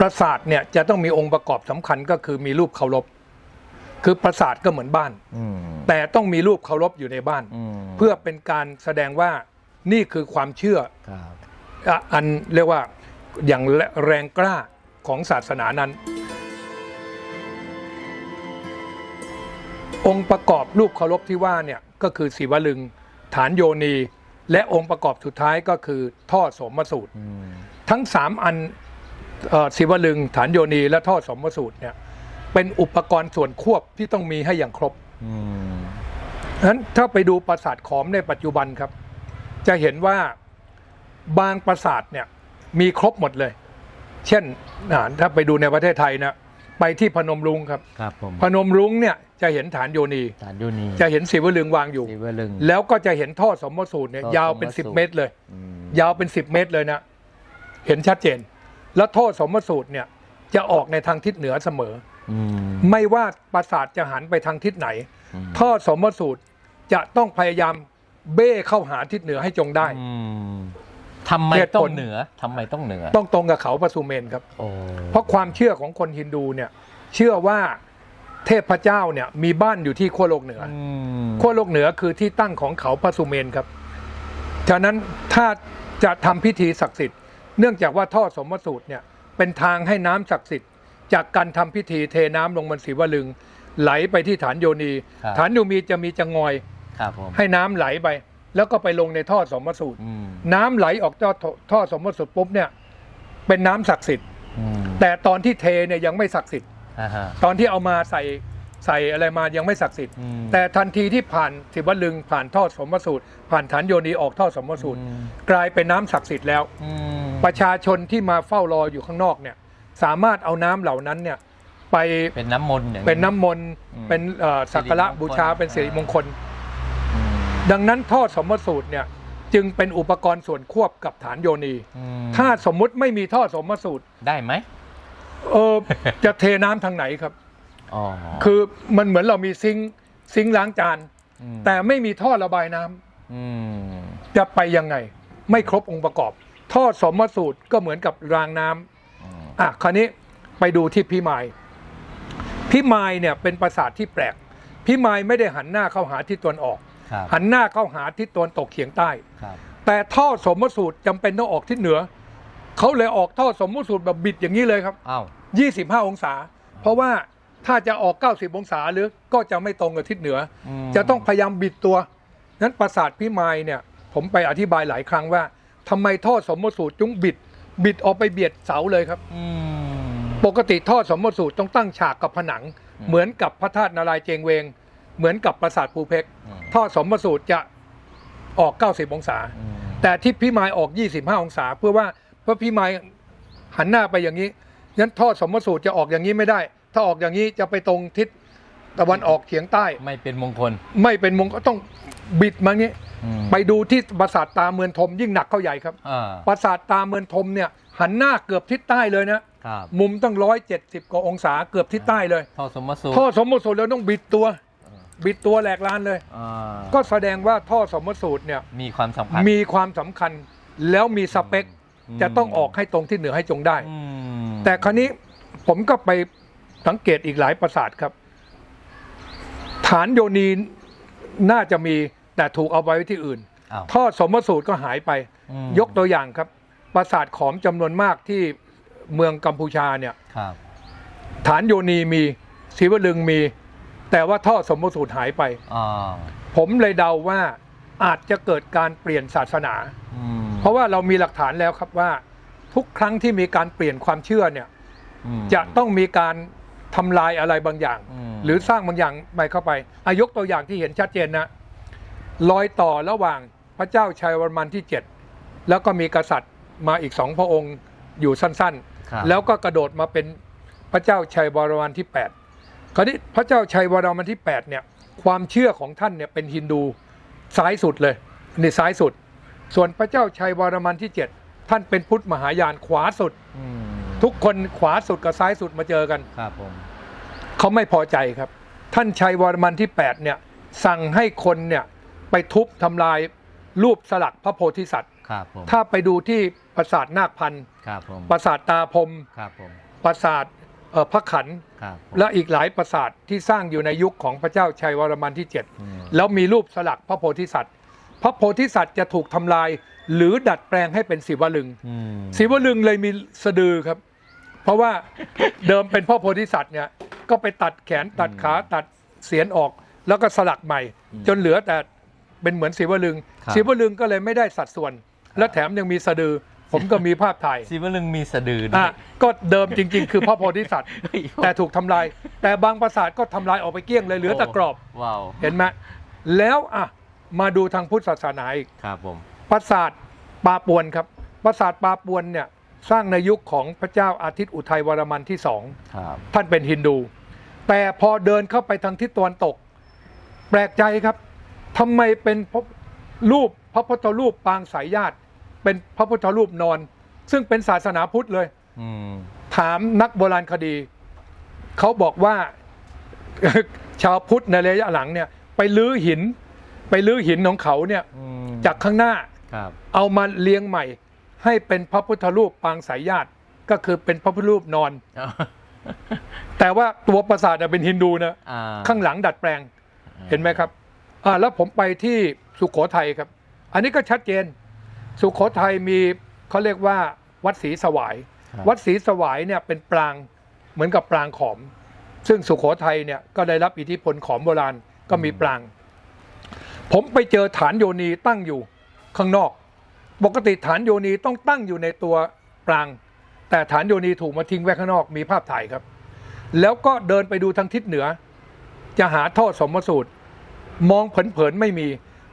ปราสาทเนี่ยจะต้องมีองค์ประกอบสำคัญก็คือมีรูปเคารพคือปราสาทก็เหมือนบ้านอืมแต่ต้องมีรูปเคารพอยู่ในบ้านอืมเพื่อเป็นการแสดงว่านี่คือความเชื่อครับอะอันเรียกว่าอย่างแรงกล้าของศาสนานั้น องค์ประกอบรูปเคารพที่ว่าเนี่ยก็คือศิวลึง ฐานโยนี และองค์ประกอบสุดท้ายก็คือท่อสมสูตรอืมทั้งสามอันเอ่อ ศิวลึงฐานโยนีและท่อสมสูตรเนี่ยเป็นอุปกรณ์ส่วนควบที่ต้องมีให้อย่างครบอืมฉะนั้นถ้าไปดูปราสาทขอมในปัจจุบันครับ จะเห็นว่าบางปราสาทเนี่ยมีครบหมดเลย เช่นอ่าถ้าไปดูในประเทศไทยนะไปที่พนมรุ้งครับครับผมพนมรุ้งเนี่ยจะเห็นฐานโยนีฐานยูนีจะเห็นศิวลึงวางอยู่สีเวลึงแล้วก็จะเห็นท่อสมสูตรเนี่ยท่อยาวเป็นสมสูตร10 เมตรเลยอืมยาวเป็น 10 เมตรเลยนะ เห็นชัดเจน แล้วท่อสมสูตรเนี่ยจะออกในทางทิศเหนือเสมออืมไม่ว่าปราสาทจะหันไปทางทิศไหนอืมท่อสมสูตรจะต้องพยายามเบ้เข้าหาทิศเหนือให้จงได้อืมทำไมเหตุต้อผงลเหนือทำไมต้องเหนือ ต้องตรงกับเขาปสุเมนครับโอ้เพราะความเชื่อของคนฮินดูเนี่ย เชื่อว่าเทพเจ้าเนี่ยมีบ้านอยู่ที่ขั้วโลกเหนือออืมขั้วโลกเหนือคือที่ตั้งของเขาปสุเมนครับ ฉะนั้นถ้าจะทำพิธีศักดิ์สิทธิ์ เนื่องจากว่าท่อสมสูตรเนี่ยเป็นทางให้น้ำศักดิ์สิทธิ์จากการทำพิธีเทน้ำลงบนศิวลึง ไหลไปที่ฐานโยนีครับฐานโยนีจะมีจะงอยครับผมให้น้ำไหลไป แล้วก็ไปลงในท่อสมสูตรอืมน้ำไหลออกท่อท่อสมสูตรปุ๊บเนี่ยเป็นน้ำศักดิ์สิทธิ์อืมแต่ตอนที่เทเนี่ยยังไม่ศักดิ์สิทธิ์อ่าฮะตอนที่เอามาใส่ ใส่อะไรมายังไม่ศักดิ์สิทธิ์อืมแต่ทันทีที่ผ่านสิวลึงผ่านท่อสมสูตร ผ่านฐานโยนีออกท่อสมสูตรอืมกลายเป็นน้ำศักดิ์สิทธิ์แล้วอืมประชาชนที่มาเฝ้ารออยู่ข้างนอกเนี่ยสามารถเอาน้ำเหล่านั้นเนี่ยไปเป็นน้ำมนต์อย่างเป็นน้ำมนต์อืมเป็นเอ่อสักการะสิริมงคลบูชาเป็นสิริมงคลอืมดังนั้นท่อสมสูตรเนี่ยจึงเป็นอุปกรณ์ส่วนควบกับฐานโยนีอืมถ้าสมมุติไม่มีท่อสมสูตรได้ไหมเออจะเทน้ำทางไหนครับอ๋อ คือมันเหมือนเรามีซิงค์ซิงค์ล้างจานมแต่ไม่มีท่อระบายน้ำอืมจะไปยังไง ไม่ครบองค์ประกอบ ท่อสมสูตรก็เหมือนกับรางน้ำอืมอะคราวนี้ไปดูที่พิมายพิมายเนี่ยเป็นปราสาทที่แปลกพิมายไม่ได้หันหน้าเข้าหาทิศตะวันออกครับหันหน้าเข้าหาทิศตะวันตกเฉียงใต้ครับแต่ท่อสมสูตรจำเป็นต้องออกทิศเหนือ เขาเลยออกท่อสมสูตรแบบบิดอย่างนี้เลยครับอ้าว25 องศา เพราะว่า ถ้าจะออก 90 องศาหรือก็จะไม่ตรงกับทิศเหนือมจะต้องพยายามบิดตัว นั้นปราสาทพิมายเนี่ยผมไปอธิบายหลายครั้งว่าทำไมท่อสมสูตรจุงบิด บิดออกไปเบียดเสาเลยครับอืมปกติท่อสมสูตรต้องตั้งฉากกับผนังอืมเหมือนกับพระธาตุนารายณ์เจงเวง เหมือนกับปราสาทภูเพกอืมท่อสมสูตรจะออก 90 องศาอืมแต่ที่พิมายออก 25 องศา เพื่อว่าเพราะพิมายหันหน้าไปอย่างนี้งั้นท่อสมสูตรจะออกอย่างนี้ไม่ได้ ถ้าออกอย่างนี้จะไปตรงทิศตะวันออกเฉียงใต้ ไม่เป็นมงคล ไม่เป็นมงก็ต้องบิดมางี้อืมไปดูที่ปราสาทตาเมืองทมยิ่งหนักเข้าใหญ่ครับอ่าปราสาทตาเมืองทมเนี่ยหันหน้าเกือบทิศใต้เลยนะครับมุมตั้งร้อยเจ็ดสิบกว่าองศาเกือบทิศใต้เลยท่อสมสูตรท่อสมสูตรแล้วต้องบิดตัว บิดตัวแหลกลานเลยอ่าก็แสดงว่าท่อสมสูตรเนี่ยมีความสำคัญมีความสำคัญแล้วมีสเปคอืมจะต้องออกให้ตรงที่เหนือให้จงได้อืมแต่คราวนี้ผมก็ไป สังเกตอีกหลายปราสาทครับ ฐานโยนีน่าจะมีแต่ถูกเอาไว้ที่อื่นอ้าวท่อสมสูตรก็หายไปอืมยกตัวอย่างครับ ปราสาทขอมจำนวนมากที่เมืองกัมพูชาเนี่ยครับฐานโยนีมีศิวลึงมี แต่ว่าท่อสมสูตรหายไปอ่าผมเลยเดาว่าอาจจะเกิดการเปลี่ยนศาสนาอืมเพราะว่าเรามีหลักฐานแล้วครับว่า ทุกครั้งที่มีการเปลี่ยนความเชื่อเนี่ยอืมจะต้องมีการ ทำลายอะไรบางอย่างอืมหรือสร้างบางอย่างไปเข้าไปอายกตัวอย่างที่เห็นชัดเจนนะรอยต่อระหว่างพระเจ้าชัยวรมันที่ 7 แล้วก็มีกษัตริย์มาอีกสองพระองค์อยู่สั้นครับๆแล้วก็กระโดดมาเป็นพระเจ้าชัยวรมันที่ 8 คราวนี้พระเจ้าชัยวรมันที่8เนี่ยความเชื่อของท่านเนี่ยเป็นฮินดูซ้ายสุดเลยนี่ซ้ายสุด ส่วนพระเจ้าชัยวรมันที่ 7 ท่านเป็นพุทธมหายานขวาสุดอืม ทุกคนขวาสุดกับซ้ายสุดมาเจอกัน ครับผมเขาไม่พอใจครับ ท่านชัยวรมันที่ 8 เนี่ย สั่งให้คนเนี่ย ไปทุบทำลายรูปสลักพระโพธิสัตว์ ครับผมถ้าไปดูที่ปราสาทนาคพันธ์ครับผมปราสาทตาพรหมครับผมปราสาทเอ่อพระขันครับและอีกหลายปราสาทที่สร้างอยู่ในยุคของพระเจ้าชัยวรมันที่ อืม7 แล้วมีรูปสลักพระโพธิสัตว์ พระโพธิสัตว์จะถูกทำลาย หรือดัดแปลงให้เป็นศิวลึง อืมศิวลึงเลยมีสะดือครับ เพราะว่าเดิมเป็นพ่อโพธิสัตว์เนี่ยก็ไปตัดแขนตัดขาตัดเสียนออก แล้วก็สลักใหม่ จนเหลือแต่เป็นเหมือนศิวลึงศิวลึงก็เลยไม่ได้สัดส่วน และแถมยังมีสะดือ ผมก็มีภาพถ่ายศิวลึงมีสะดือด้วอะยก็เดิมจริง ๆ คือพ่อโพธิสัตว์เฮ้ยแต่ถูกทำลาย แต่บางปราสาทก็ทำลายออกไปเกลี้ยงเลยเหลือแต่กรอบ ว้าวเห็นไหมแล้วอะมาดูทางพุทธศาสนาอีก ครับผม ปราสาทปาปวนครับปราสาทปาปวนเนี่ย สร้างในยุคของพระเจ้าอาทิตย์อุทัยวรมันที่สองครับท่านเป็นฮินดู แต่พอเดินเข้าไปทางทิศตะวันตก แปลกใจครับทำไมเป็นพระรูปพระพุทธรูปปางสายญาติ เป็นพระพุทธรูปนอน ซึ่งเป็นศาสนาพุทธเลยอืมถามนักโบราณคดี เขาบอกว่าชาวพุทธในระยะหลังเนี่ย ไปลื้อหิน ไปลื้อหินของเขาเนี่ยอืมจากข้างหน้าครับเอามาเลี้ยงใหม่ ให้เป็นพระพุทธรูปปางสายญาติก็คือเป็นพระพุทธรูปนอน แต่ว่าตัวปราสาทเนี่ยเป็นฮินดูนะอ่าข้างหลังดัดแปลงเห็นไหมครับอ่าแล้วผมไปที่สุโขทัยครับ อันนี้ก็ชัดเจน สุโขทัยมีเขาเรียกว่าวัดศรีสวายครับวัดศรีสวายเนี่ยเป็นปรางเหมือนกับปรางขอม ซึ่งสุโขทัยเนี่ยก็ได้รับอิทธิพลขอมโบราณก็มีปราง ผมไปเจอฐานโยนีตั้งอยู่ข้างนอก ปกติฐานโยนีต้องตั้งอยู่ในตัวปราง แต่ฐานโยนีถูกมาทิ้งไว้ข้างนอกมีภาพถ่ายครับ แล้วก็เดินไปดูทางทิศเหนือ จะหาท่อสมสูตร มองเผินๆไม่มี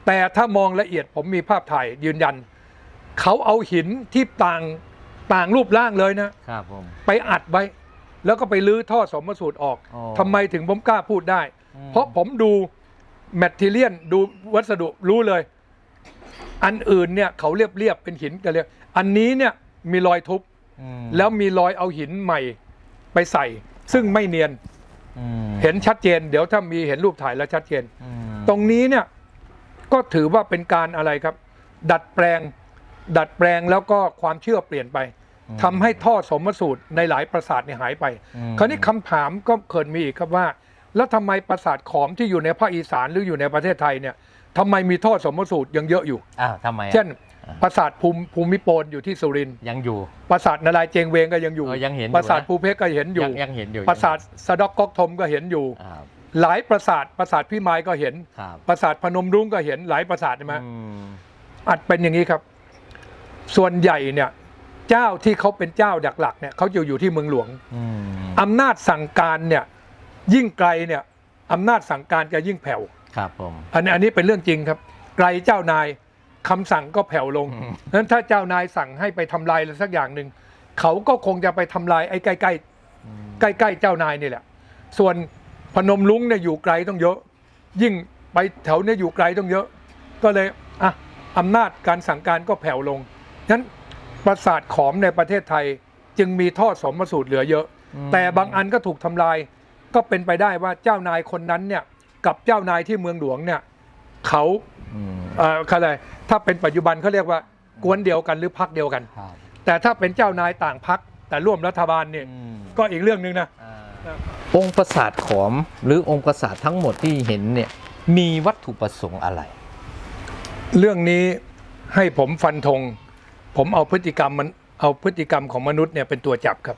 แต่ถ้ามองละเอียดผมมีภาพถ่ายยืนยัน เขาเอาหินที่ต่างต่างรูปร่างเลยนะครับผม ไปอัดไว้ แล้วก็ไปลื้อท่อสมสูตรออกอ๋อทำไมถึงผมกล้าพูดได้ อืม เพราะผมดูแมทเทียนดูวัสดุรู้เลย อันอื่นเนี่ยเขาเรียบเรียบๆเป็นหินกันเลยอันนี้เนี่ยมีรอยทุบอืมแล้วมีรอยเอาหินใหม่ไปใส่ ซึ่งไม่เนียนอืมเห็นชัดเจน เดี๋ยวถ้ามีเห็นรูปถ่ายแล้วชัดเจนอืมตรงนี้เนี่ยก็ถือว่าเป็นการอะไรครับ ดัดแปลง ดัดแปลงแล้วก็ความเชื่อเปลี่ยนไปทำให้ท่อสมสูตรในหลายปราสาทเนี่ยหายไปอืมคราวนี้คำถามก็เกิดมีอีกครับว่า แล้วทำไมปราสาทขอมที่อยู่ในภาคอีสานหรืออยู่ในประเทศไทยเนี่ย ทำไมมีท่อสมสูตรยังเยอะอยู่ อ้าวทำไมอะเช่นปราสาทภูมิภูมิโปนอยู่ที่สุรินทร์ยังอยู่ ปราสาทนารายณ์เจงเวงก็ยังอยู่ เออยังเห็นอยู่ปราสาทนะภูเพชรก็เห็นอยู่ยังยังเห็นอยู่ปราสาทสะดอกก๊อกทมก็เห็นอยู่อ่าหลายปราสาทปราสาทพี่มายก็เห็น ครับปราสาทพนมรุ้งก็เห็นหลายปราสาทใช่ไหมอืมอัดเป็นอย่างนี้ครับ ส่วนใหญ่เนี่ยเจ้าที่เขาเป็นเจ้าหลักๆเนี่ยเขาจะอยู่ที่เมืองหลวง อืมอำนาจสั่งการเนี่ยยิ่งไกลเนี่ยอำนาจสั่งการจะยิ่งแผ่ว ครับผมอันนี้อันนี้เป็นเรื่องจริงครับ ไกลเจ้านายคำสั่งก็แผ่วลงอืมนั้นถ้าเจ้านายสั่งให้ไปทำลายอะไรสักอย่างหนึ่งเขาก็คงจะไปทำลายไอ้ใกล้ๆอืมใกล้ๆเจ้านายนี่แหละ ส่วนพนมลุงเนี่ยอยู่ไกลต้องเยอะ ยิ่งไปแถวเนี่ยอยู่ไกลต้องเยอะ ก็เลยอะอำนาจการสั่งการก็แผ่วลงนั้นปราสาทขอมในประเทศไทยจึงมีท่อสมสูตรเหลือเยอะ แต่บางอันก็ถูกทำลาย ก็เป็นไปได้ว่าเจ้านายคนนั้นเนี่ย กับเจ้านายที่เมืองหลวงเนี่ยเขาอืมเอ่ออะไรถ้าเป็นปัจจุบันเขาเรียกว่ากวนเดียวกันหรือพักเดียวกัน ครับแต่ถ้าเป็นเจ้านายต่างพักแต่ร่วมรัฐบาลเนี่ยอืมก็อีกเรื่องหนึ่งนะอ่าองค์ปราสาทขอมหรือองค์ปราสาททั้งหมดที่เห็นเนี่ยมีวัตถุประสงค์อะไร เรื่องนี้ให้ผมฟันธง ผมเอาพฤติกรรมมันเอาพฤติกรรมของมนุษย์เนี่ยเป็นตัวจับครับ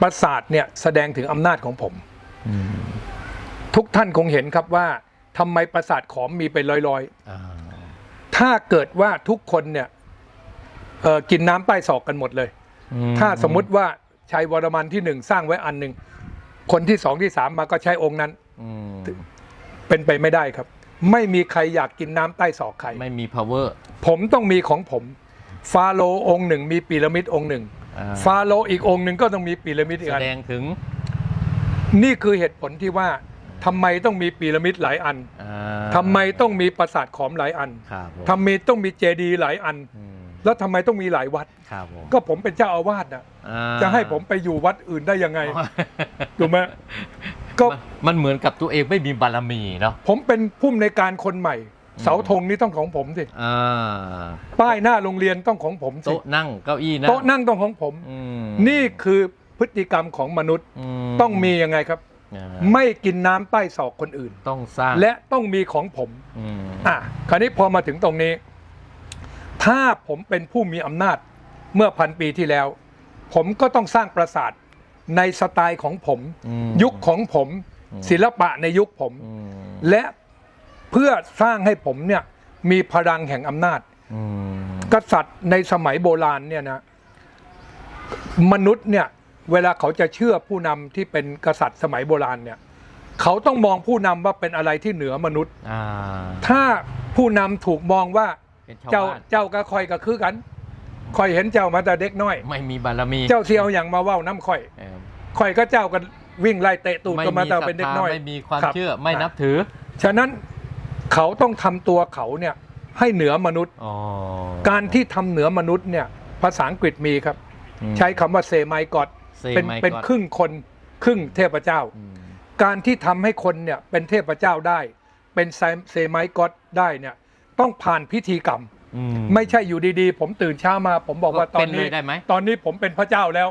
ประสาทเนี่ยแสดงถึงอำนาจของผม ทุกท่านคงเห็นครับว่าทำไมประสาทขอมมีเป็นร้อยอ่าๆถ้าเกิดว่าทุกคนเนี่ยเอ่อกินน้ำใต้ศอกกันหมดเลยอืถ้าสมมุติว่าชัยวรมันที่หนึ่งสร้างไว้อันหนึ่ง คนที่สองที่สามมาก็ใช้องค์นั้นอืมเป็นไปไม่ได้ครับ ไม่มีใครอยากกินน้ำใต้ศอกใคร ไม่มี power ผมต้องมีของผม ฟาโรห์องค์หนึ่งมีปีระมิดองค์หนึ่งอ่าฟาโรห์อีกองค์หนึ่งก็ต้องมีปีระมิดอีกแสอันดงถึง นี่คือเหตุผลที่ว่า ทำไมต้องมีปีระมิดหลายอันอ่าทำไมต้องมีปราสาทขอมหลายอันครับผมทำไมต้องมีเจดีย์หลายอัน อืมแล้วทำไมต้องมีหลายวัด ครับผมก็ผมเป็นเจ้าอาวาสนะอ่าจะให้ผมไปอยู่วัดอื่นได้ยังไงถูกไหมก็ มันมันเหมือนกับตัวเองไม่มีบารมีเนาะ ผมเป็นผู้ในวยการคนใหม่เสาธงนี่ต้องของผมสิอ่าป้ายหน้าโรงเรียนต้องของผมสิโต๊ะนั่งเก้าอี้นั่งโต๊ะนั่งต้องของผม อืมนี่คือพฤติกรรมของมนุษย์มต้องมียังไงครับอ่า ไม่กินน้ำใต้ศอกคนอื่น ต้องสร้างและต้องมีของผมอืมอะคราวนี้พอมาถึงตรงนี้ ถ้าผมเป็นผู้มีอำนาจเมื่อพันปีที่แล้ว ผมก็ต้องสร้างปราสาทในสไตล์ของผมอืมยุคของผมอืมศิลปะในยุคผมอืมและเพื่อสร้างให้ผมเนี่ยมีพลังแห่งอำนาจอืมกษัตริย์ในสมัยโบราณเนี่ยนะมนุษย์เนี่ย เวลาเขาจะเชื่อผู้นำที่เป็นกษัตริย์สมัยโบราณเนี่ยเขาต้องมองผู้นำว่าเป็นอะไรที่เหนือมนุษย์ อ่า ถ้าผู้นำถูกมองว่าเป็นชาวเจ้าบ้านเจ้าก็คอยก็คือกันคอยเห็นเจ้ามาแต่เด็กน้อย ไม่มีบารมีเจ้าเสียวอย่างมาเว้าน้ำคอยเออคอยก็เจ้ากันวิ่งไล่เตะตูดไม่ก็มามีแต่ศรัทเป็นเด็กธาน้อย ไม่มีความครับ เชื่อไม่นับถือฉะนั้นเขาต้องทำตัวเขาเนี่ยให้เหนือมนุษย์ อ๋อการที่ทำเหนือมนุษย์เนี่ยภาษาอังกฤษมีครับ อืมใช้คำว่าเซไมกอด Say เป็น my เป็น God ครึ่งคนครึ่งเทพเจ้า อืมการที่ทำให้คนเนี่ยเป็นเทพเจ้าได้ เป็นเซไมกอดได้เนี่ยต้องผ่านพิธีกรรม อื ไม่ใช่อยู่ดีๆ ผมตื่นเช้ามา ผมบอกว่าก็ตอเป็นนนี้เลยได้ไหม ตอนนี้ผมเป็นพระเจ้าแล้ว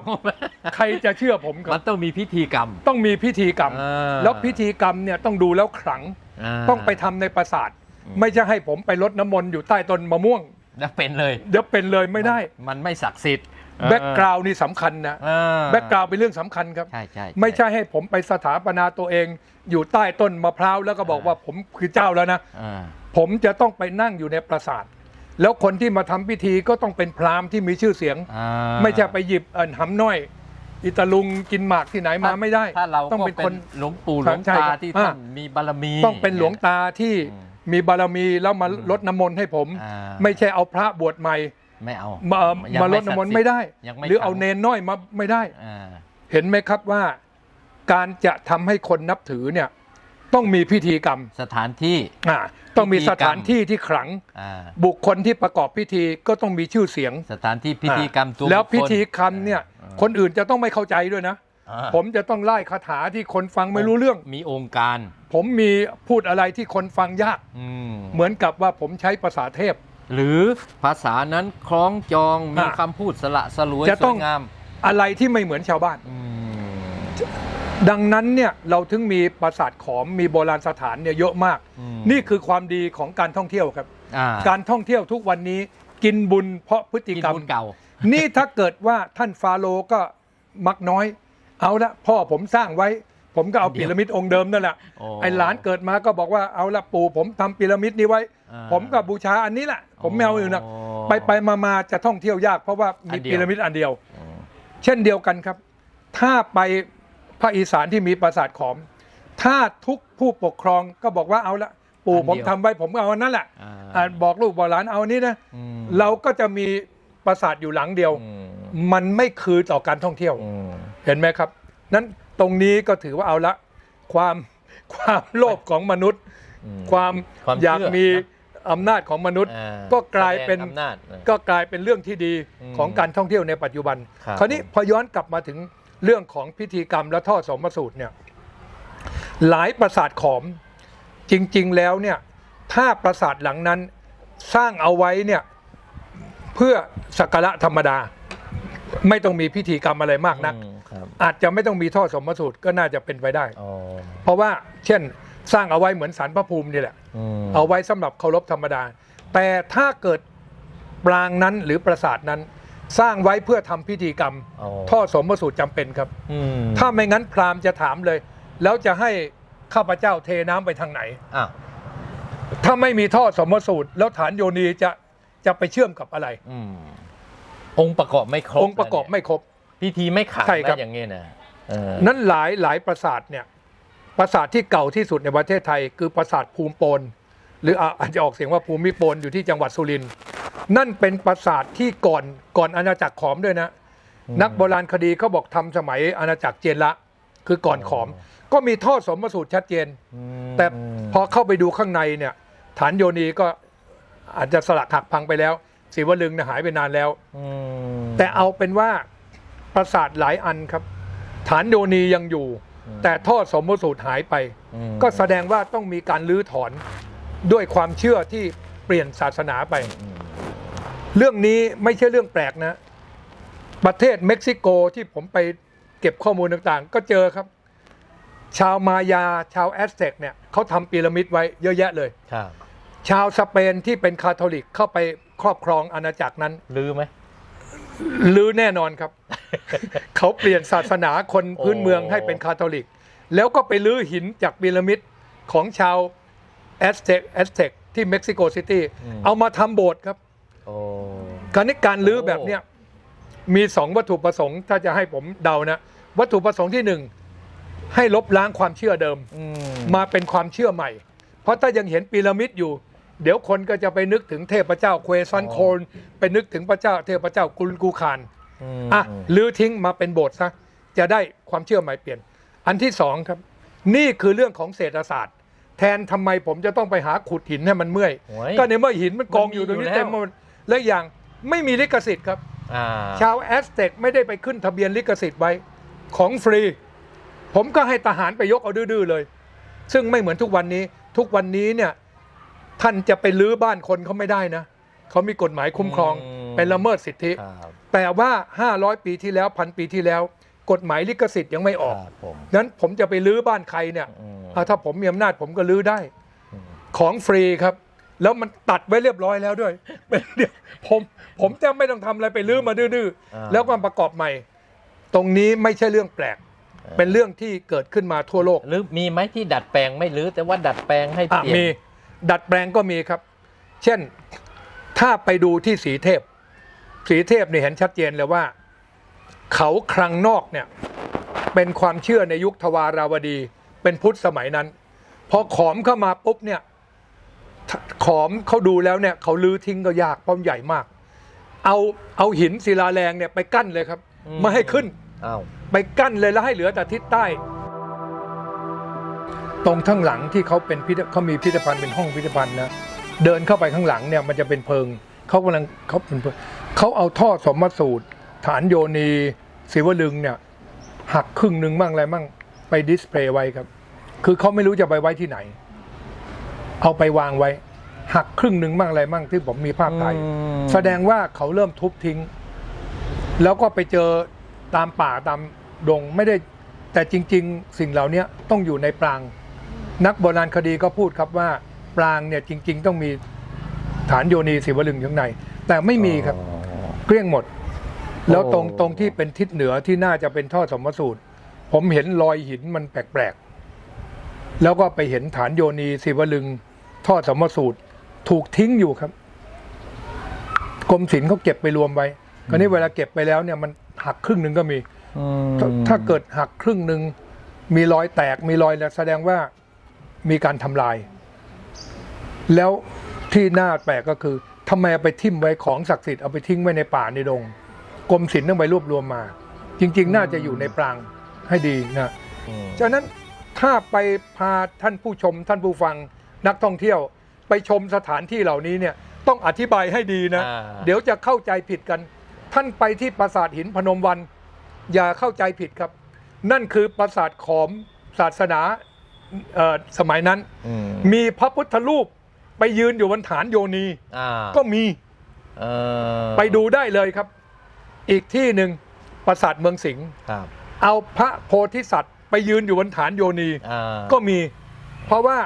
ใครจะเชื่อผมคมัรันบต้องมีพิธีกรรม ต้องมีพิธีกรรม อ่า แล้วพิธีกรรมเนี่ยต้องดูแล้วขลังาต้องไปทำในปราสาทอืมไม่ใช่ให้ผมไปรดน้ำมนต์อยู่ใต้ต้นมะม่วง แล้วเป็นเลยเดี๋ยวเป็นเลยไม่ได้นมันไม่ศักดิ์สิทธิ์ แบ็กกราวน์นี่สำคัญนะเออแบ็กกราวน์เป็นเรื่องสำคัญครับ ใช่ใช่ไม่ใช่ให้ผมไปสถาปนาตัวเอง อยู่ใต้ต้นมะพร้าวแล้วก็บอกว่าผมคือเจ้าแล้วนะอ่าผมจะต้องไปนั่งอยู่ในปราสาทแล้วคนที่มาทำพิธีก็ต้องเป็นพราหมณ์ที่มีชื่อเสียงอ่าไม่ใช่ไปหยิบเอินหำน้อย อิตาลุงกินหมากที่ไหนมาไม่ได้ถ้าเราต้องก็เป็นเป็คนนหลวงปู่หคลรับวงใช่ตาครับที่อ่าท่านมีบารมี ต้องเป็นหลวงตาที่อืมมีบารมีแล้วมาอืมลดน้ำมนต์ให้ผมอ่าไม่ใช่เอาพระบวชใหม่ ไม่เอามายังมาลดน้ำมนต์ไม่ได้ ยังไม่หรือเอาทำ เนนน้อยมาไม่ได้ อ่าเห็นไหมครับว่า การจะทำให้คนนับถือเนี่ย ต้องมีพิธีกรรมสถานที่ อ่าต้องมีพิธีกรสรม ถานที่ที่ขลัง อ่าบุคคลที่ประกอบพิธีก็ต้องมีชื่อเสียงสถานที่พิธีกรรมตัวแล้วบุคคลพิธีกรรมเนี่ย อ่าคนอื่นจะต้องไม่เข้าใจด้วยนะ อ่าผมจะต้องไล่คาถาที่คนฟังไม่รู้เรื่อง มีองค์การ ผมมีพูดอะไรที่คนฟังยาก อืมเหมือนกับว่าผมใช้ภาษาเทพ หรือภาษานั้นคล้องจองมีอ่าคำพูดสละสลวยจะสต้วองยงาม อะไรที่ไม่เหมือนชาวบ้านอืมดังนั้นเนี่ยเราถึงมีปราสาทขอมมีโบราณสถานเนี่ยเยอะมากอืมนี่คือความดีของการท่องเที่ยวครับอ่าการท่องเที่ยวทุกวันนี้กินบุญเพราะพฤติกินกรรมบุญเก่า นี่ถ้าเกิดว่าท่านฟาโรห์ก็มักน้อย เอาละพ่อผมสร้างไว้ ผมก็เอาเดี๋พียวระมิดองค์เดิมนั่นแหละโอ้ไอ้หลานเกิดมาก็บอกว่าเอาละปู่ผมทำพีระมิดนี้ไว้ อ่าผมก็บูชาอันนี้แหละผมไม่เอาอื่นนะโไปไปมามาจะท่องเที่ยวยาก เพราะว่าอัมีนเดียวพีระมิดอันเดียว อืมเช่นเดียวกันครับ ถ้าไปภาคอีสานที่มีปราสาทขอม ถ้าทุกผู้ปกครองก็บอกว่าเอาละปู่ผมทำไว้ผมก็เอาอันนั้นแหละอ่าอ่าบอกลูกบอกหลานเอาอันนี้นะ อืมเราก็จะมีปราสาทอยู่หลังเดียว อืมมันไม่คือต่อการท่องเที่ยว อืม เห็นไหมครับ นั้น ตรงนี้ก็ถือว่าเอาละความความโลภของมนุษย์อืมความความอยากเชื่อมีนะอำนาจของมนุษย์ อ่าก็กลายเป็นแสดงอำนาจเออก็กลายเป็นเรื่องที่ดีอืมของการท่องเที่ยวในปัจจุบัน ครับคราวนี้พอย้อนกลับมาถึงเรื่องของพิธีกรรมและท่อสมสูตรเนี่ยหลายปราสาทขอมจริง ๆ แล้วเนี่ยถ้าปราสาทหลังนั้นสร้างเอาไว้เนี่ยเพื่อสักการะธรรมดา ไม่ต้องมีพิธีกรรมอะไรมากนัก อืมครับ อาจจะไม่ต้องมีท่อสมสูตรก็น่าจะเป็นไปได้อ๋อเพราะว่าเช่นสร้างเอาไว้เหมือนสารพระภูมินี่แหละอืมเอาไว้สำหรับเคารพธรรมดา แต่ถ้าเกิดปรางนั้นหรือปราสาทนั้น สร้างไว้เพื่อทำพิธีกรรมอ๋อท่อสมสูตรจำเป็นครับอืมถ้าไม่งั้นพราหมณ์จะถามเลย แล้วจะให้ข้าพเจ้าเทน้ำไปทางไหนอ้าวถ้าไม่มีท่อสมสูตร แล้วฐานโยนีจะจะไปเชื่อมกับอะไรอืมองค์ประกอบไม่ครบ องค์ประกอบไม่ครบ พิธีไม่ขาดใช่ครับ นะอย่างเงี้ยนะเออนั้นหลายหลายปราสาทเนี่ยปราสาทที่เก่าที่สุดในประเทศไทย คือปราสาทภูมิโปนหรืออะอาจจะออกเสียงว่าภูมิโปนอยู่ที่จังหวัดสุรินทร์นั่นเป็นปราสาทที่ก่อนก่อนอาณาจักรขอมด้วยนะ นักโบราณคดีเขาบอกทำสมัยอาณาจักรเจนละ คือก่อนขอม ก็มีท่อสมสูตรชัดเจนอืมแต่พอเข้าไปดูข้างในเนี่ย ฐานโยนีก็อาจจะสลักหักพังไปแล้วศิวลึงเนี่ยหายไปนานแล้ว อืมแต่เอาเป็นว่า ปราสาทหลายอันครับ ฐานโยนียังอยู่ แต่ท่อสมสูตรหายไปอืมก็แสดงว่าต้องมีการลื้อถอนด้วยความเชื่อที่เปลี่ยนศาสนาไปอืมเรื่องนี้ไม่ใช่เรื่องแปลกนะ ประเทศเม็กซิโกที่ผมไปเก็บข้อมูลต่างๆ ก็เจอครับ ชาวมายาชาวแอสเท็กเนี่ยเขาทำพีระมิดไว้เยอะแยะเลยครับชาวสเปนที่เป็นคาทอลิกเข้าไปครอบครองอาณาจักรนั้น ลือไหมลือแน่นอนครับ เขาเปลี่ยนศาสนาคนพื้นเมืองโอ้ให้เป็นคาทอลิก แล้วก็ไปลื้อหินจากพีระมิดของชาวแอสเท็กแอสเท็กที่เม็กซิโกซิตี้เอามาทำโบสถ์ครับโอ้การนี้การลื้อแบบเนี้ยมีสองวัตถุประสงค์ถ้าจะให้ผมเดานะวัตถุประสงค์ที่หนึ่งให้ลบล้างความเชื่อเดิมอืมมาเป็นความเชื่อใหม่ เพราะถ้ายังเห็นพีระมิดอยู่ เดี๋ยวคนก็จะไปนึกถึงเทพเจ้าเควซันโคนไปนึกถึงพระเจ้าเทพเจ้ากุลกูคานม อะลื้อทิ้งมาเป็นโบสถ์ซะจะได้ความเชื่อใหม่เปลี่ยน อันที่สองครับ นี่คือเรื่องของเศรษฐศาสตร์ แทนทำไมผมจะต้องไปหาขุดหินให้มันเมื่อยโอ้ยก็ในเมื่อหินมันกองอยู่ตรงนี้มันมีอยู่แล้วเต็มหมดและอย่างไม่มีลิขสิทธิ์ครับอ่าชาวแอสเต็กไม่ได้ไปขึ้นทะเบียนลิขสิทธิ์ไว้ของฟรี ผมก็ให้ทหารไปยกเอาดื้อๆเลย ซึ่งไม่เหมือนทุกวันนี้ ทุกวันนี้เนี่ยท่านจะไปลื้อบ้านคนเขาไม่ได้นะเขามีกฎหมายคุ้มครองเป็นละเมิดสิทธิ ครับแต่ว่า 500 ปีที่แล้วพันปีที่แล้ว กฎหมายลิขสิทธิ์ยังไม่ออกครับผมนั้นผมจะไปลื้อบ้านใครเนี่ยอืม อะถ้าผมมีอำนาจผมก็ลื้อได้อืมของฟรีครับ แล้วมันตัดไว้เรียบร้อยแล้วด้วยเป็นเดี๋ยวผมผมจะไม่ต้องทำอะไรไปลื้อมาดื้ออ่า ๆแล้วก็ประกอบใหม่ ตรงนี้ไม่ใช่เรื่องแปลก เป็นเรื่องที่เกิดขึ้นมาทั่วโลก หรือมีไหมที่ดัดแปลงไม่ลื้อแต่ว่าดัดแปลงให้อะเปลี่ยนมีดัดแปลงก็มีครับ เช่นถ้าไปดูที่สีเทพ สีเทพเนี่ยเห็นชัดเจนเลยว่า เขาครังนอกเนี่ยเป็นความเชื่อในยุคทวาราวดี เป็นพุทธสมัยนั้นพอขอมเข้ามาปุ๊บเนี่ยถขอมเขาดูแล้วเนี่ยเขาลื้อทิ้งก็ยากเพราะมันใหญ่มาก เอาเอาหินศิลาแรงเนี่ยไปกั้นเลยครับไม่ให้ขึ้นอ้าวไปกั้นเลยแล้วให้เหลือแต่ทิศใต้ ตรงข้างหลังที่เขาเป็นพิพิธเขามีพิพิธภัณฑ์เป็นห้องพิพิธภัณฑ์นะเดินเข้าไปข้างหลังเนี่ยมันจะเป็นเพิงเขากำลังเขาเป็น เพิงเขาเอาท่อสมมาสูตร ฐานโยนีศิวลึงเนี่ย หักครึ่งหนึ่งบ้างอะไรบ้างไปดิสเพลย์ไว้ครับ คือเขาไม่รู้จะไปไว้ที่ไหน เอาไปวางไว้ หักครึ่งหนึ่งบ้างอะไรบ้างที่ผมมีภาพถ่ายอืมแสดงว่าเขาเริ่มทุบทิ้ง แล้วก็ไปเจอตามป่าตามดงไม่ได้แต่จริง ๆ สิ่งเหล่านี้ต้องอยู่ในปราง นักโบราณคดีก็พูดครับว่า ปรางเนี่ยจริง ๆ ต้องมีฐานโยนีศิวลึงอยู่ข้างใน แต่ไม่มีครับอ๋อ เกลี้ยงหมด แล้วตรงโอ้ตรงที่เป็นทิศเหนือที่น่าจะเป็นท่อสมสูตร ผมเห็นรอยหินมันแปลกๆ แล้วก็ไปเห็นฐานโยนีศิวลึงท่อสมสูตร ถูกทิ้งอยู่ครับกรมศิลป์เขาเก็บไปรวมไว้คราวนี้เวลาเก็บไปแล้วเนี่ยมันหักครึ่งหนึ่งก็มีอืมถ้าถ้าเกิดหักครึ่งหนึ่งมีรอยแตกมีรอยแล้วแสดงว่ามีการทำลาย แล้วที่น่าแปลกก็คือ ทำไมเอาไปทิ่มไว้ของศักดิ์สิทธิ์เอาไปทิ้งไว้ในป่าในดงกรมศิลป์ต้องไปรวบรวมมา จริง ๆ น่าจะอยู่ในปรางให้ดีนะอืมฉะนั้นถ้าไปพาท่านผู้ชมท่านผู้ฟังนักท่องเที่ยว ไปชมสถานที่เหล่านี้เนี่ยต้องอธิบายให้ดีนะอ่าเดี๋ยวจะเข้าใจผิดกัน ท่านไปที่ปราสาทหินพนมวัน อย่าเข้าใจผิดครับ นั่นคือปราสาทขอมศาสนาเอ่อสมัยนั้นอืมมีพระพุทธรูป ไปยืนอยู่บนฐานโยนีอ่าก็มีเออไปดูได้เลยครับ อีกที่หนึ่งปราสาทเมืองสิงห์ครับเอาพระโพธิสัตว์ ไปยืนอยู่บนฐานโยนีอ่าก็มี เพราะว่า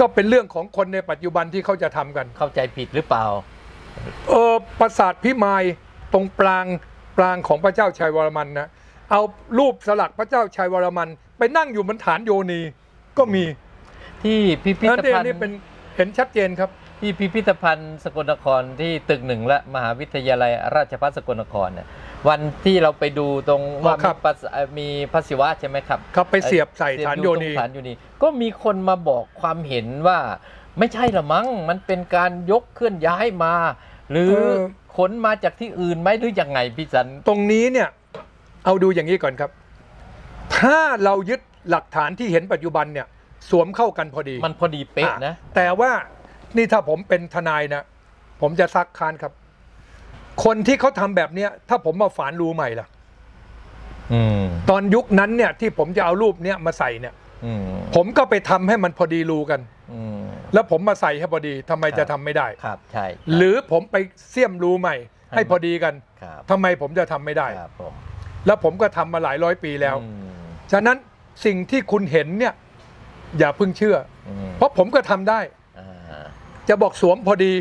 ก็เป็นเรื่องของคนในปัจจุบันที่เขาจะทำกัน เข้าใจผิดหรือเปล่า เออปราสาทพิมายตรงปรางปรางของพระเจ้าชัยวรมันนะเอารูปสลักพระเจ้าชัยวรมัน ไปนั่งอยู่บนฐานโยนีก็มี ที่พิพินั่นธเองภัณฑ์นี่เป็นเห็นชัดเจนครับ ที่พิพิธภัณฑ์สกลนครที่ตึกหนึ่งและมหาวิทยาลัยราชภัฏสกลนครเนี่ยวันที่เราไปดูตรงว่าครัมีบปราสามีพระศิวะใช่ไหมครับครับไปเสียบใส่เสีบฐานอโยตรงนีฐานโยนีก็มีคนมาบอกความเห็นว่า ไม่ใช่ละมั้งมันเป็นการยกเคลื่อนย้ายมา หรือขนมาจากที่อื่นไหมหรือยังไงพี่สันตรงนี้เนี่ยเอาดูอย่างนี้ก่อนครับ ถ้าเรายึดหลักฐานที่เห็นปัจจุบันเนี่ย สวมเข้ากันพอดีมันพอดีเป๊ะนะอ่แต่ว่านี่ถ้าผมเป็นทนายนะ ผมจะซักค้านครับ คนที่เขาทำแบบเนี้ย ถ้าผมมาฝานรูใหม่ล่ะ อืมตอนยุคนั้นเนี่ยที่ผมจะเอารูปเนี้ยมาใส่เนี่ย อืมผมก็ไปทำให้มันพอดีรูกัน อืมแล้วผมมาใส่ให้พอดีทำไมครับจะทำไม่ได้ ครับใช่หรือผมไปเสียมรูใหม่ให้พอดีกันครับทำไมผมจะทำไม่ได้ ครับผมแล้วผมก็ทำมาหลายร้อยปีแล้ว อืมฉะนั้นสิ่งที่คุณเห็นเนี่ย อย่าเพิ่งเชื่อ อืมเพราะผมก็ทำได้ อ่าจะบอกสวมพอดี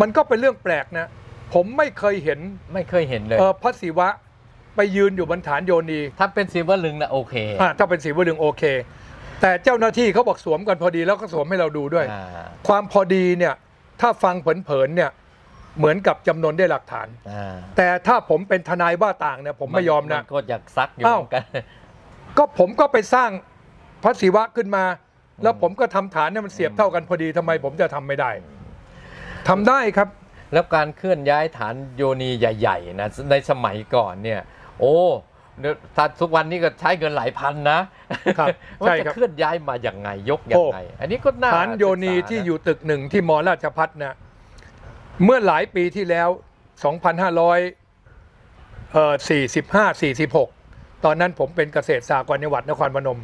มันก็เป็นเรื่องแปลกนะ ผมไม่เคยเห็นไม่เคยเห็นเลย เออพระศิวะไปยืนอยู่บนฐานโยนีถ้าเป็นซิลเวอร์ลึงนะโอเคอะถ้าเป็นสีวลึงโอเค แต่เจ้าหน้าที่เขาบอกสวมกันพอดีแล้วก็สวมให้เราดูด้วย อ่าความพอดีเนี่ย ถ้าฟังเผินๆเนี่ย เหมือนกับจำนวนได้หลักฐาน อ่าแต่ถ้าผมเป็นทนายว่าต่างเนี่ยผมไม่ยอมนะนก็อยากซักอยู่อ้าวเหมือนกัน ก็ผมก็ไปสร้าง พระศิวะขึ้นมา แล้วผมก็ทำฐานเนี่ยมันเสียบเท่ากันพอดีทำไมผมจะทำไม่ได้ทำได้ครับ แล้วการเคลื่อนย้ายฐานโยนีใหญ่ๆนะในสมัยก่อนเนี่ย โอ้เดี๋ยวถ้าทุกวันนี้ก็ใช้เงินหลายพันนะครับว่าใช่จะครับเคลื่อนย้ายมาอย่างไงยกยังไง อันนี้ก็น่าฐานโยนีศึกษาะที่อยู่ตึกหนึ่งที่มอราชพัฒนะเมื่อหลายปีที่แล้ว 2,545 46 ตอนนั้นผมเป็นเกษตรสากรจังหวัดนครพนม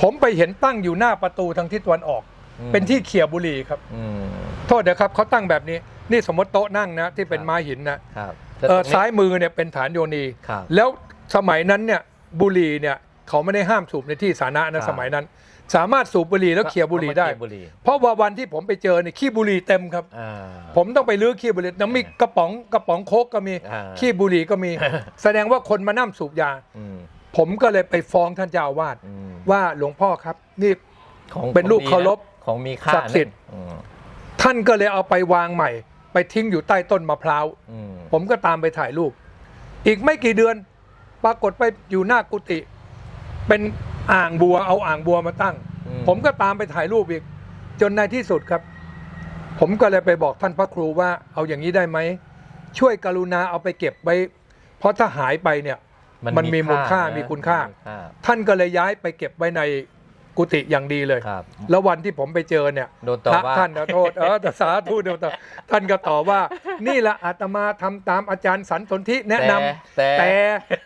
ผมไปเห็นตั้งอยู่หน้าประตูทางทิศตะวันออกอืมเป็นที่เขี่ยบุหรี่ครับอืมโทษนะครับเขาตั้งแบบนี้นี่สมมติโต๊ะนั่งนะที่เป็นไม้หินนะครับเออแล้วตรงนี้ซ้ายมือเนี่ยเป็นฐานโยนีครับแล้วสมัยนั้นเนี่ยบุหรี่เนี่ยเขาไม่ได้ห้ามสูบในที่สาธารณะครันะบสมัยนั้น สามารถสูบบุหรี่แล้วเขี่ยบุหรี่ได้เอามาเขี่ยบุหรี่เพราะว่าวันที่ผมไปเจอเนี่ยขี้บุหรี่เต็มครับอ่าผมต้องไปลื้อขี้บุหรี่น้ำมีกระป๋องกระป๋องโคกก็มีอ่าขี้บุหรี่ก็มี แสดงว่าคนมานั่งสูบยาอืม ผมก็เลยไปฟ้องท่านเจ้าอาวาสอืมว่าหลวงพ่อครับ นี่ของเป็นรูปของดีเคารพนะของมีค่าศักดิ์สิทธิ์นะอืมท่านก็เลยเอาไปวางใหม่ ไปทิ้งอยู่ใต้ต้นมะพร้าวอืมผมก็ตามไปถ่ายรูป อีกไม่กี่เดือน ปรากฏไปอยู่หน้ากุฏิเป็นอ่างบัวเอาอ่างบัวมาตั้งอืผมก็ตามไปถ่ายรูปอีก จนในที่สุดครับ ผมก็เลยไปบอกท่านพระครูว่า เอาอย่างนี้ได้ไหมช่วยกรุณาเอาไปเก็บไว้ เพราะถ้าหายไปเนี่ย มันมีมูลค่านะมีคุณค่ามีค่า ท่านก็เลยย้ายไปเก็บไว้ในกุฏิอย่างดีเลย ครับ แล้ววันที่ผมไปเจอเนี่ยโดนต่อพระว่า ท่านนะโทษเออแต่สาธุเดียวต่อท่านก็ต่อว่า นี่แหละอาตมาทำตามอาจารย์สันสนธิแนะนำแต่แต่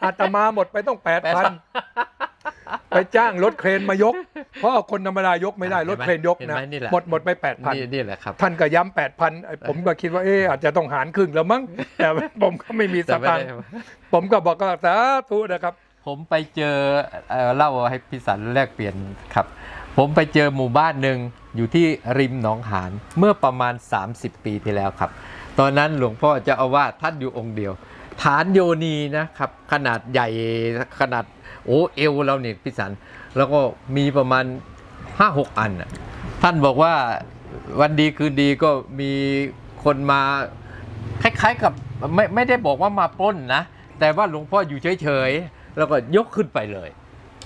อาตมาหมดไปต้องแปดแปดพัพันน ไปจ้างรถเครนมายก เพราะเอาคนธรรมดายกไม่ได้เห็นไหมรถเครนยกเห็นนะไหมนี่แหละหมดหมดไปแปดพันนี่นี่แหละครับท่านก็ย้ำแปดพันผมก็คิดว่าเอออาจจะต้องหารครึ่งแล้วมั้งแต่ผมก็ไม่มีสแต่ไม่ตางได้ค์ผมก็บอกก็สาธุนะครับ ผมไปเจอเอ่อเล่าให้พี่สันแลกเปลี่ยนครับ ผมไปเจอหมู่บ้านหนึ่งอยู่ที่ริมหนองหานเมื่อประมาณ 30 ปีที่แล้วครับ ตอนนั้นหลวงพ่อเจะเอาว่าสท่านอยู่องค์เดียว ฐานโยนีนะครับ ขนาดใหญ่ขนาด โอ้เอวเราเนี่ยพี่สันแล้วก็มีประมาณ5-6อันน่ะท่านบอกว่าวันดีคืนดีก็มีคนมาคล้ายๆกับไม่ไม่ได้บอกว่ามาปล้นนะ แต่ว่าหลวงพ่ออยู่เฉยๆ แล้วก็ยกขึ้นไปเลย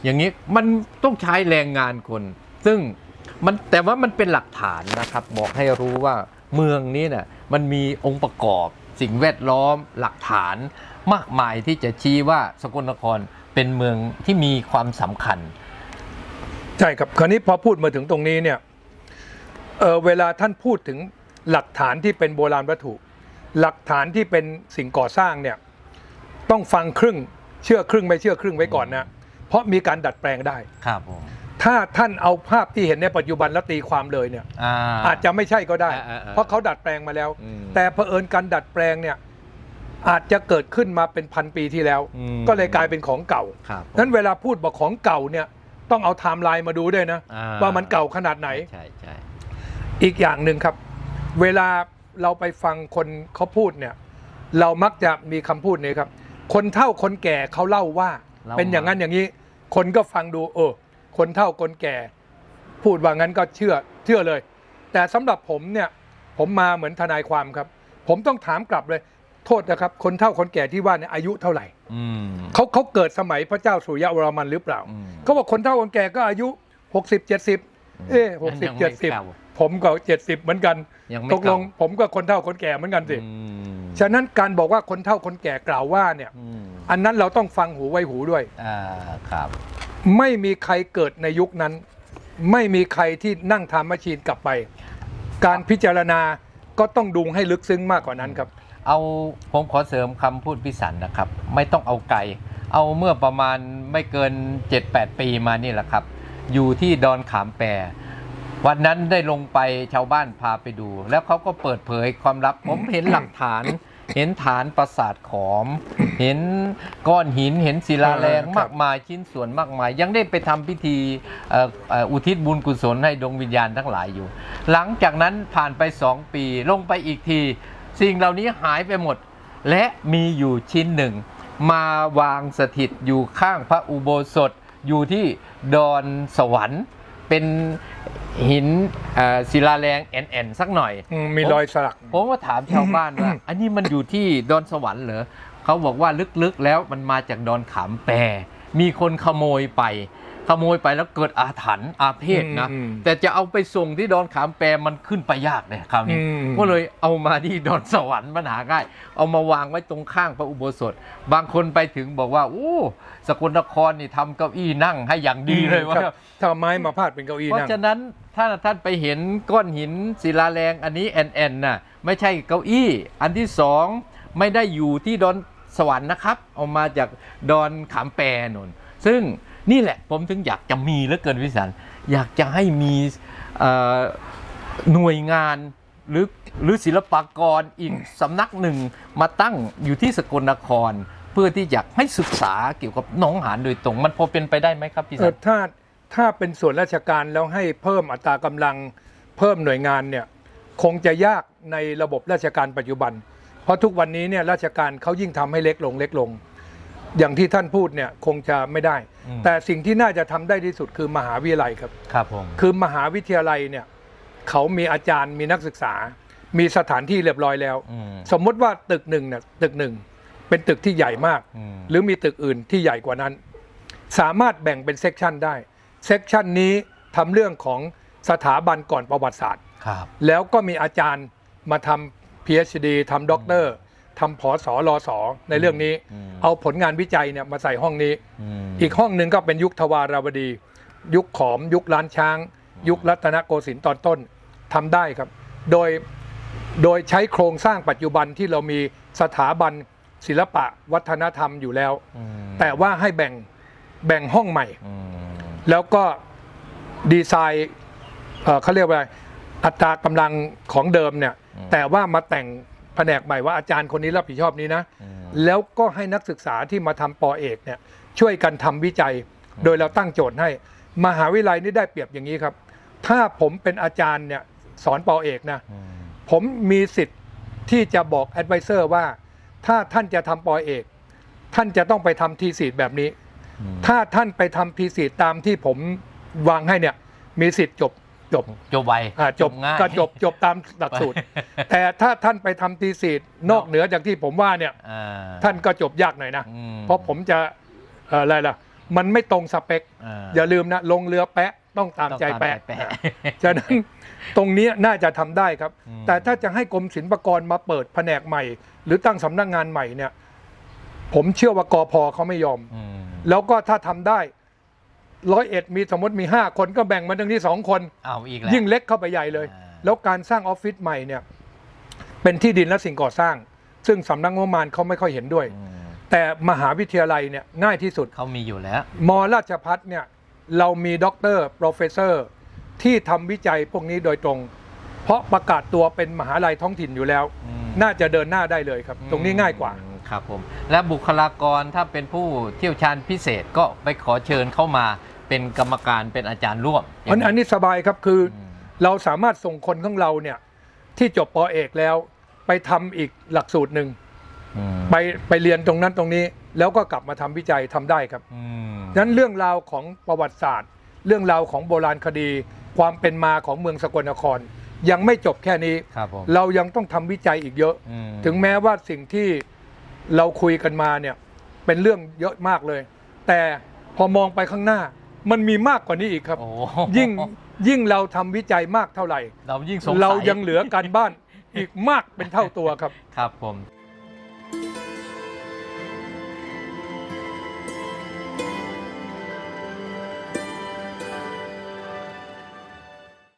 อย่างนี้มันต้องใช้แรงงานคน ซึ่งมันแต่ว่ามันเป็นหลักฐานนะครับ บอกให้รู้ว่าเมืองนี้น่ะมันมีองค์ประกอบสิ่งแวดล้อมหลักฐานมากมายที่จะชี้ว่าสกลนคร เป็นเมืองที่มีความสำคัญ ใช่ครับคราวนี้พอพูดมาถึงตรงนี้เนี่ยเออเวลาท่านพูดถึงหลักฐานที่เป็นโบราณวัตถุ หลักฐานที่เป็นสิ่งก่อสร้างเนี่ยต้องฟังครึ่งเชื่อครึ่งไม่เชื่อครึ่งไว้ก่อนนะ เพราะมีการดัดแปลงได้ครับผมถ้าท่านเอาภาพที่เห็นในปัจจุบันแล้วตีความเลยเนี่ยอ่าอาจจะไม่ใช่ก็ได้อ่าอ่าอ่าเพราะเขาดัดแปลงมาแล้วอืมแต่เผอิญการดัดแปลงเนี่ย อาจจะเกิดขึ้นมาเป็นพันปีที่แล้ว อืมก็เลยกลายเป็นของเก่าครับผมนั้นเวลาพูดบอกของเก่าเนี่ยต้องเอาไทม์ไลน์มาดูด้วยนะ อ่ว่ามันเก่าขนาดไหน ใช่ใช่อีกอย่างหนึ่งครับ เวลาเราไปฟังคนเขาพูดเนี่ย เรามักจะมีคำพูดนี้ครับ คนเฒ่าคนแก่เขาเล่าว่าเป็นอย่างนั้นอย่างนี้ คนก็ฟังดูเออคนเฒ่าคนแก่ พูดว่างั้นก็เชื่อเชื่อเลย แต่สำหรับผมเนี่ย ผมมาเหมือนทนายความครับ ผมต้องถามกลับเลย โทษนะครับ คนเฒ่าคนแก่ที่ว่าเนี่ยอายุเท่าไหร่อืม เขาเขาเกิดสมัยพระเจ้าสุริยวรมันหรือเปล่า อืม เขาบอกคนเฒ่าคนแก่ก็อายุ 60 70 เอ๊หกสิบยังไม่เจ็ดสิบเก่าผมก็เจ็ดสิบเหมือนกัน ยังไม่ตกลงเาผมก็คนเฒ่าคนแก่เหมือนกันสิอืมฉะนั้นการบอกว่าคนเฒ่าคนแก่กล่าวว่าเนี่ยอืมอันนั้นเราต้องฟังหูไว้หูด้วย อ่าครับ ไม่มีใครเกิดในยุคนั้น ไม่มีใครที่นั่งทำมชีนกลับไป การพิจารณาก็ต้องดูให้ลึกซึ้งมากกว่านั้นครับ เอาผมขอเสริมคำพูดพิสันนะครับ ไม่ต้องเอาไกลเอาเมื่อประมาณไม่เกิน 7-8 ปีมานี่แหละครับ อยู่ที่ดอนขามแปรวันนั้นได้ลงไปชาวบ้านพาไปดู แล้วเขาก็เปิดเผยความลับ ผมเห็นหลักฐาน เห็นฐานปราสาทขอม เห็นก้อนหินเห็นศิลาแรงเออครับมากมายชิ้นส่วนมากมาย ยังได้ไปทำพิธีเอ่อเอ่ออุทิศบุญกุศลให้ดวงวิญญาณทั้งหลายอยู่ หลังจากนั้นผ่านไปสองปีลงไปอีกที สิ่งเหล่านี้หายไปหมด และมีอยู่ชิ้นหนึ่ง มาวางสถิตอยู่ข้างพระอุโบสถอยู่ที่ดอนสวรรค์เป็นหินเอ่อศิลาแรงแอนๆสักหน่อยอืมมีรอยสลัก ผมก็ถามชาวบ้านว่า อันนี้มันอยู่ที่ดอนสวรรค์เหรอเขาบอกว่าลึกๆแล้วมันมาจากดอนขามแปรมีคนขโมยไป ขโมยไปแล้วเกิดอาถรรพ์อาเพศนะอืมแต่จะเอาไปส่งที่ดอนขามแปรมันขึ้นไปยากเลยคราวนี้อืมก็เลยเอามาที่ดอนสวรรค์มันหาง่าย เอามาวางไว้ตรงข้างพระอุโบสถ บางคนไปถึงบอกว่าโอ้สกลนครนี่ทำเก้าอี้นั่งให้อย่างดีเลยว่าครับถ้าเอาไม้มาพาดเป็นเก้าอี้เพราะนั่งฉะนั้นถ้าท่านไปเห็นก้อนหินศิลาแรงอันนี้แอนแอนน่ะไม่ใช่เก้าอี้ อันที่สองไม่ได้อยู่ที่ดอนสวรรค์นะครับ เอามาจากดอนขามแปรนนซึ่ง นี่แหละผมถึงอยากจะมีเหลือเกินวิสันอยากจะให้มีหน่วยงานหรือหรือศิลปากรอีกสำนักหนึ่งมาตั้งอยู่ที่สกลนคร เพื่อที่จะให้ศึกษาเกี่ยวกับหนองหานโดยตรง มันพอเป็นไปได้ไหมครับพี่สันถ้าถ้าเป็นส่วนราชการแล้วให้เพิ่มอัตรากำลังเพิ่มหน่วยงานเนี่ยคงจะยากในระบบราชการปัจจุบัน เพราะทุกวันนี้เนี่ยราชการเขายิ่งทำให้เล็กลงเล็กลง อย่างที่ท่านพูดเนี่ยคงจะไม่ได้ อืม แต่สิ่งที่น่าจะทำได้ที่สุดคือมหาวิทยาลัยครับ ครับผม คือมหาวิทยาลัยเนี่ยเขามีอาจารย์มีนักศึกษา มีสถานที่เรียบร้อยแล้ว อืม สมมติว่าตึกหนึ่งเนี่ยตึกหนึ่งเป็นตึกที่ใหญ่มาก อืม หรือมีตึกอื่นที่ใหญ่กว่านั้น สามารถแบ่งเป็นเซกชันได้เซกชันนี้ทำเรื่องของสถาบันก่อนประวัติศาสตร์ ครับ แล้วก็มีอาจารย์มาทำ PhD ทำด็อกเตอร์ ทำผอสอรอสอในเรื่องนี้อืมเอาผลงานวิจัยเนี่ยมาใส่ห้องนี้มอีกห้องหนึ่งก็เป็นยุคทวาราวดี ยุคขอม ยุคล้านช้าง ยุครัตนโกสินทร์ตอนต้นทำได้ครับ โดยโดยใช้โครงสร้างปัจจุบันที่เรามีสถาบันศิลปะวัฒนธรรมอยู่แล้วอืมแต่ว่าให้แบ่งแบ่งห้องใหม่อืมแล้วก็ดีไซน์เอ่อเขาเรียกว่าอะไรอัตรากำลังของเดิมเนี่ย แต่ว่ามาแต่ง แผนกใหม่ว่าอาจารย์คนนี้รับผิดชอบนี้นะอืมแล้วก็ให้นักศึกษาที่มาทำปอเอกเนี่ยช่วยกันทำวิจัย โดยเราตั้งโจทย์ให้ มหาวิทยาลัยนี่ได้เปรียบอย่างนี้ครับ ถ้าผมเป็นอาจารย์เนี่ยสอนปอเอกนะอืมผมมีสิทธิ์ที่จะบอกแอดไวเซอร์ว่า ถ้าท่านจะทำปอเอก ท่านจะต้องไปทำทีสีแบบนี้อืมถ้าท่านไปทำทีสีตามที่ผมวางให้เนี่ยมีสิทธิ์จบ จบจบไวอ่าจบง่ายก็จบจบตามหลักสูตร แต่ถ้าท่านไปทำทีสีนอกเหนือจากที่ผมว่าเนี่ยอ่าท่านก็จบยากหน่อยนะอืมเพราะผมจะเอ่ออะไรล่ะ มันไม่ตรงสเปคอ่าอย่าลืมนะ ลงเรือแปะต้องตามต้องใจแปะตามใจแปะอ่าฉะนั้นตรงเนี้ยน่าจะทำได้ครับอืมแต่ถ้าจะให้กรมศิลปากรมาเปิดแผนกใหม่ หรือตั้งสำนักงานใหม่เนี่ย ผมเชื่อว่ากอพอเขาไม่ยอมอืมแล้วก็ถ้าทำได้ ร้อยเอ็ดมีสมมติมีห้าคนก็แบ่งมาทั้งที่สองคน เอาอีกแล้ว ยิ่งเล็กเข้าไปใหญ่เลย อ่า แล้วการสร้างออฟฟิศใหม่เนี่ยเป็นที่ดินและสิ่งก่อสร้าง ซึ่งสำนักงบประมาณเขาไม่ค่อยเห็นด้วย อืมแต่มหาวิทยาลัยเนี่ยง่ายที่สุด เขามีอยู่แล้วมราชพัฒเนี่ยเรามีด็อกเตอร์โปรเฟสเซอร์ที่ทำวิจัยพวกนี้โดยตรง เพราะประกาศตัวเป็นมหาลัยท้องถิ่นอยู่แล้ว อืม น่าจะเดินหน้าได้เลยครับ ตรงนี้ง่ายกว่า อืมครับผมและบุคลากรถ้าเป็นผู้เที่ยวชาญพิเศษก็ไปขอเชิญเข้ามา เป็นกรรมการเป็นอาจารย์ร่วมอันอันนี้สบายครับคืออมเราสามารถส่งคนของเราเนี่ยที่จบปอเอกแล้วไปทำอีกหลักสูตรหนึ่งอืมไปไปเรียนตรงนั้นตรงนี้ แล้วก็กลับมาทำวิจัยทำได้ครับอืมนั้นเรื่องราวของประวัติศาสตร์ เรื่องราวของโบราณคดี ความเป็นมาของเมืองสกลนคร ยังไม่จบแค่นี้ครับผมเรายังต้องทำวิจัยอีกเยอะอืมถึงแม้ว่าสิ่งที่เราคุยกันมาเนี่ยเป็นเรื่องเยอะมากเลย แต่พอมองไปข้างหน้า มันมีมากกว่านี้อีกครับ โอ้ยิ่งยิ่งเราทำวิจัยมากเท่าไหร่ เรายิ่งสงสัยเรายังเหลือการบ้านอีกมากเป็นเท่าตัวครับ ครับผม